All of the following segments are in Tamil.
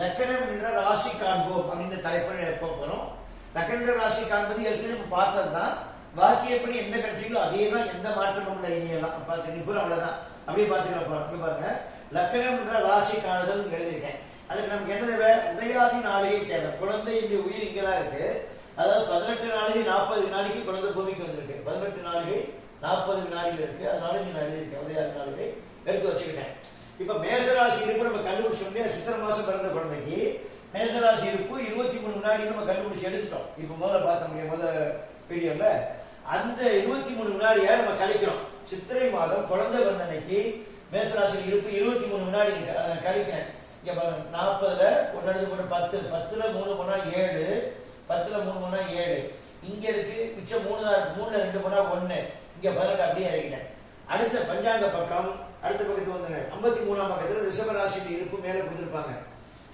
லக்கணம் என்ற ராசி காண்போம் அப்படின்ற தலைப்பில் போகிறோம் லக்கணம் ராசி காண்பது ஏற்கனவே நம்ம பார்த்தது தான். வாக்கியப்படி எந்த கட்சிகளோ அதே தான் எந்த மாற்றமும் இல்லை இனியெல்லாம் பார்த்து நிபுணம் அவ்வளோதான் அப்படியே பார்த்துக்கலாம் அப்படி பாருங்க. லக்கணம் என்ற ராசி காணுதல் எழுதியிருக்கேன். அதுக்கு நமக்கு என்ன தேவை? உதயாதி நாளையே தேவை. குழந்தை உயிர் இங்கே தான் இருக்கு. அதாவது பதினெட்டு நாளைக்கு நாற்பது வினாடிக்கு குழந்தை பூமிக்கு வந்திருக்கு. பதினெட்டு நாளைக்கு நாற்பது வினாடியில் இருக்கு. அதனால நீங்கள் எழுதியிருக்கேன். உதயாதி நாளைக்கு. எடுத்து வச்சுக்கிட்டேன். இப்ப மேசராசி இருப்பு நம்ம கண்டுபிடிச்சோம் சித்திர மாசம் பிறந்த குழந்தைக்கு மேசராசி இருப்பு இருபத்தி மூணு வினாடி நம்ம கண்டுபிடிச்சு எடுத்துட்டோம். இப்ப முதல்ல பார்த்தோம் இல்லையா முதல் வீடியோல அந்த இருபத்தி மூணு வினாடியை நம்ம கழிக்கிறோம். சித்திரை மாதம் குழந்தை பிறந்த அன்னைக்கு மேசராசி இருப்பு இருபத்தி மூணு வினாடி அதை கழிக்கிறேன். இங்க நாற்பதுல ஒன்னு எடுத்து போட்டு பத்து பத்துல மூணு போனா ஏழு பத்துல மூணு போனா ஏழு. இங்க இருக்கு மிச்சம் மூணு தான் மூணுல ரெண்டு போனா ஒன்னு இங்க பதினெட்டு அப்படியே இறங்கிட்டேன் அடுத்த பஞ்சாங்க பக்கம் அடுத்த பக்கத்து வந்துங்க ஐம்பத்தி மூணாம் பக்கத்துல ரிஷபராசி இருப்பு மேல கொடுத்துருப்பாங்க.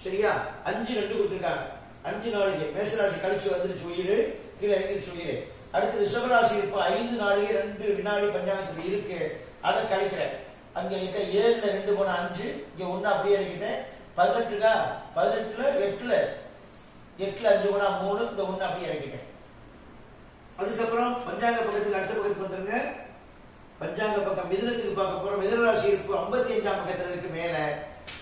சரியா? அஞ்சு ரெண்டு கொடுத்துருக்காங்க. அஞ்சு நாளைக்கு மேசராசி கழிச்சு வந்துருச்சு உயிர் கீழே இறங்கிருச்சு உயிர். அடுத்து ரிஷபராசி இருப்பு ஐந்து நாளைக்கு ரெண்டு வினாடி பஞ்சாங்கத்துல இருக்கு. அதை கழிக்கிறேன். அங்க இருக்க ஏழுல ரெண்டு போன அஞ்சு இங்க ஒண்ணு அப்படியே இறக்கிட்டேன் பதினெட்டுக்கா பதினெட்டுல எட்டுல எட்டுல அஞ்சு போனா மூணு இந்த ஒண்ணு அப்படியே இறக்கிட்டேன் அதுக்கப்புறம் பஞ்சாங்க பக்கத்துக்கு அடுத்த பக்கத்துக்கு வந்துருங்க. பஞ்சாங்க பக்கம் மிதனத்துக்கு பார்க்க போறோம். மிதுன ராசி இருப்பு ஐம்பத்தி அஞ்சாம் பக்கத்துல இருக்கு மேல.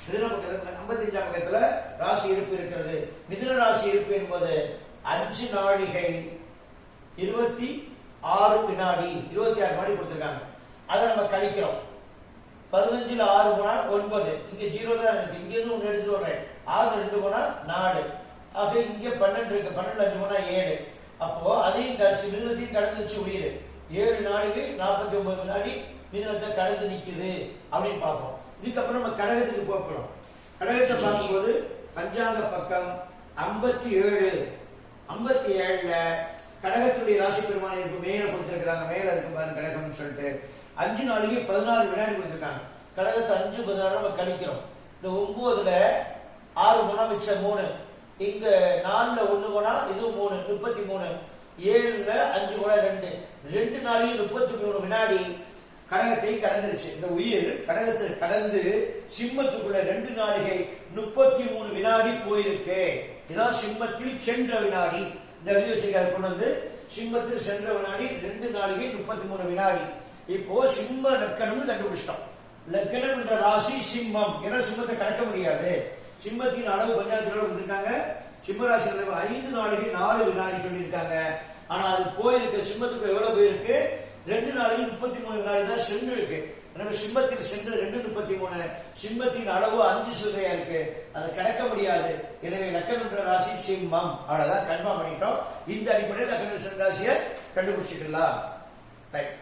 மிதன பக்கத்துல ஐம்பத்தி அஞ்சாம் பக்கத்துல ராசி இருப்பு இருக்கிறது. மிதன ராசி இருப்பு என்பது அஞ்சு நாழிகை இருபத்தி ஆறு வினாடி. இருபத்தி ஆறு வினாடி கொடுத்துருக்காங்க. அதை நம்ம கழிக்கிறோம். பதினஞ்சுல ஆறு போனா ஒன்பது. இங்க ஜீரோ தான் இருக்கு. இங்க இருந்து ஒன்று எடுத்துட்டு வர்றேன். ஆறு ரெண்டு போனா நாலு. ஆக இங்க பன்னெண்டு இருக்கு. பன்னெண்டு அஞ்சு போனா ஏழு. அப்போ அதையும் கழிச்சு மிதுனத்தையும் கடந்துச்சு உயிர் ஏழு நாளுக்கு நாற்பத்தி ஒன்பது வினாடி மிதுனத்தை கடந்து நிற்குது அப்படின்னு பார்ப்போம். இதுக்கப்புறம் நம்ம கடகத்துக்கு போகணும் கடகத்தை பார்க்கும்போது பஞ்சாங்க பக்கம் ஐம்பத்தி ஏழு ஐம்பத்தி ஏழுல கடகத்துடைய ராசி பெருமானை இருக்கு மேல கொடுத்திருக்கிறாங்க. மேல இருக்கு பாருங்க கடகம்னு சொல்லிட்டு. அஞ்சு நாளைக்கு பதினாறு வினாடி கொடுத்துருக்காங்க. கடகத்தை அஞ்சு பதினாறு நம்ம கழிக்கிறோம். இந்த ஒன்பதுல ஆறு போனா மிச்சம் மூணு. இங்க நாலுல ஒண்ணு போனா இது மூணு முப்பத்தி மூணு. ஏழுல அஞ்சு கூட ரெண்டு. ரெண்டு நாளையும் முப்பத்தி மூணு வினாடி கடகத்தை கடந்துருச்சு. இந்த உயிர் கடகத்தை கடந்து சிம்மத்துக்குள்ள ரெண்டு நாளிகை முப்பத்தி மூணு வினாடி போயிருக்கு. இதான் சிம்மத்தில் சென்ற வினாடி. இந்த எழுதி வச்சிருக்காரு கொண்டு வந்து சிம்மத்தில் சென்ற வினாடி ரெண்டு நாளிகை முப்பத்தி மூணு வினாடி. இப்போ சிம்ம லக்கணம்னு கண்டுபிடிச்சிட்டோம். லக்கணம் என்ற ராசி சிம்மம். ஏன்னா சிம்மத்தை கடக்க முடியாது. சிம்மத்தின் அளவு பஞ்சாயத்து கொடுத்திருக்காங்க சிம்ம ஐந்து நாளைக்கு நாலு வினாடி சொல்லியிருக்காங்க. ஆனா அது போயிருக்கு. சிம்மத்துக்கு எவ்வளவு போயிருக்கு? ரெண்டு நாளைக்கு முப்பத்தி மூணு வினாடி தான் சென்று இருக்கு. எனவே சிம்மத்தில் சென்று ரெண்டு முப்பத்தி மூணு சிம்மத்தின் அளவு அஞ்சு சில்லறையா இருக்கு. அதை கிடைக்க முடியாது. எனவே லக்கணன்ற ராசி சிம்மம். அவ்வளவுதான். கன்ஃபார்ம் பண்ணிட்டோம். இந்த அடிப்படையில் லக்கண ராசியை கண்டுபிடிச்சிக்கலாம் ரைட்